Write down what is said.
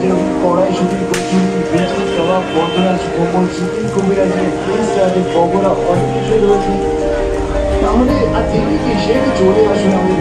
যেরকম কড়াইশুটি কচুরি বেচি কাবাব বন্ধরাজ কোমল চিকেন কবিরাজের প্লেস আছে পকোড়া অনেক কিছুই রয়েছে। তাহলে আর দেরি কি চলে আসুন, আমি